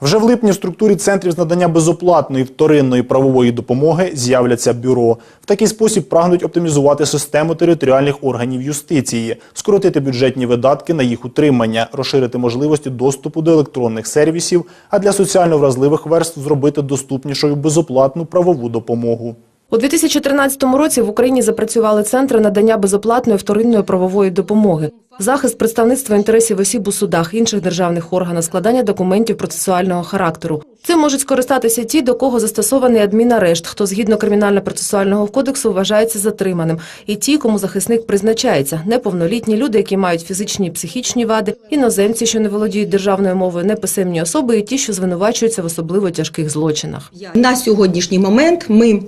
Вже в липні в структурі центрів з надання безоплатної вторинної правової допомоги з'являться бюро. В такий спосіб прагнуть оптимізувати систему територіальних органів юстиції, скоротити бюджетні видатки на їх утримання, розширити можливості доступу до електронних сервісів, а для соціально вразливих верств зробити доступнішою безоплатну правову допомогу. У 2013 році в Україні запрацювали центри надання безоплатної вторинної правової допомоги, захист представництва інтересів осіб у судах, інших державних органах, складання документів процесуального характеру. Цим можуть скористатися ті, до кого застосований адмінарешт, хто згідно кримінально-процесуального кодексу вважається затриманим, і ті, кому захисник призначається неповнолітні люди, які мають фізичні і психічні вади, іноземці, що не володіють державною мовою, неписемні особи, і ті, що звинувачуються в особливо тяжких злочинах. На сьогоднішній момент ми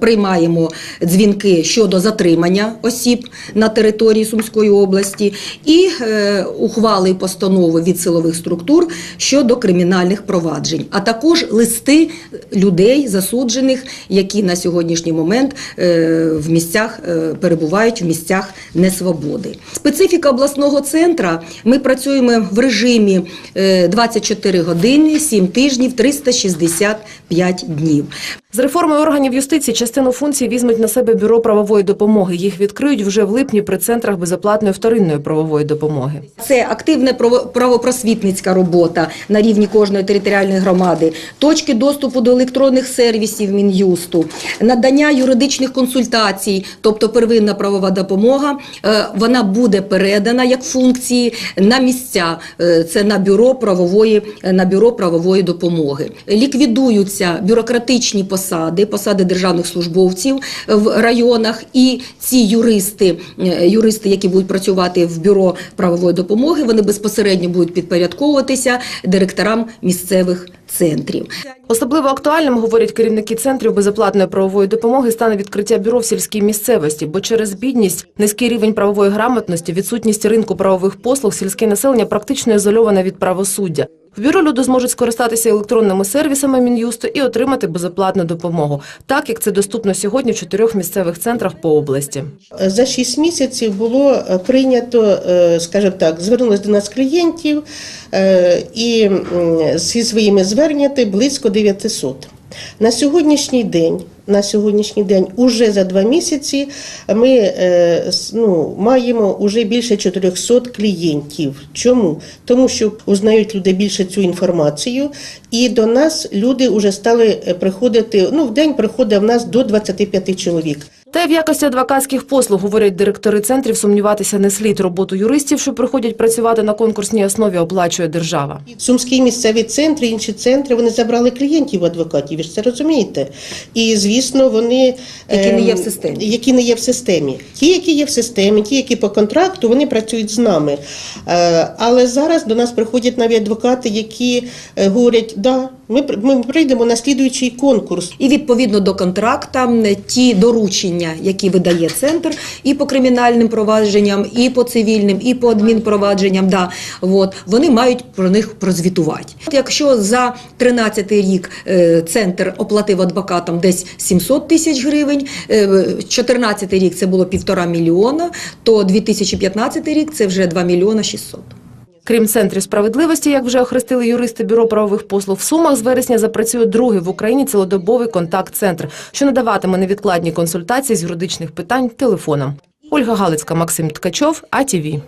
приймаємо дзвінки щодо затримання осіб на території Сумської області і е, ухвали постанови від силових структур щодо кримінальних проваджень, а також листи людей засуджених, які на сьогоднішній момент е, в місцях е, перебувають в місцях несвободи. Специфіка обласного центра. Ми працюємо в режимі е, 24 години, 7 тижнів, 365 днів. З реформою органів юстиції частину функцій візьмуть на себе бюро правової допомоги. Їх відкриють вже в липні при центрах безоплатної вторинної правової допомоги. Це активна право- правопросвітницька робота на рівні кожної територіальної громади, точки доступу до електронних сервісів Мін'юсту, надання юридичних консультацій, тобто первинна правова допомога, е, вона буде передана як функції на місця. Е, Це на бюро правової на бюро правової допомоги. Ліквідуються бюрократичні посади, посади державних службовців в районах, і ці юристи, е, юристи, які будуть працювати в бюро правової допомоги, вони безпосередньо будуть підпорядковуватися директорам місцевих центрів. Особливо актуальним, говорять керівники центрів безоплатної правової допомоги, стане відкриття бюро в сільській місцевості, бо через бідність, низький рівень правової грамотності, відсутність ринку правових послуг, сільське населення практично ізольоване від правосуддя. В бюро люди зможуть скористатися електронними сервісами Мін'юсту і отримати безоплатну допомогу, так як це доступно сьогодні в чотирьох місцевих центрах по області. За 6 місяців було е, прийнято, е, скажімо так, звернулись до нас клієнтів е, і зі своїми зверненнями близько 900. На сьогоднішній день, на сьогоднішній день, уже за два місяці, ми е, ну, маємо уже більше 400 клієнтів. Чому? Тому що узнають люди більше цю інформацію, і до нас люди вже стали е, приходити. Ну, в день приходить в нас до 25 чоловік. Та й в якості адвокатських послуг, говорять директори центрів, сумніватися не слід. Роботу юристів, що приходять працювати на конкурсній основі, оплачує держава. Сумський місцевий центр, інші центри, вони забрали клієнтів адвокатів, ви ж це розумієте. І звісно, вони Які не є ем, в системі. Які не є в системі. Ті, які є в системі, ті, які по контракту, вони працюють з нами. Е, Але зараз до нас приходять навіть адвокати, які е, говорять, да, ми, ми прийдемо на слідуючий конкурс. І відповідно до контракта ті доручення, які видає центр, і по кримінальним провадженням, і по цивільним, і по адмінпровадженням, да, от, вони мають про них прозвітувати. От Якщо за 13 рік е, центр оплатив адвокатам десь 700 тисяч гривень, е, 14 рік це було півтора мільйона, то 2015 рік це вже 2 мільйона 600. Крім центрів справедливості, як вже охрестили юристи бюро правових послуг в Сумах, з вересня запрацює другий в Україні цілодобовий контакт-центр, що надаватиме невідкладні консультації з юридичних питань телефоном. Ольга Галицька, Максим Ткачов, АТВ.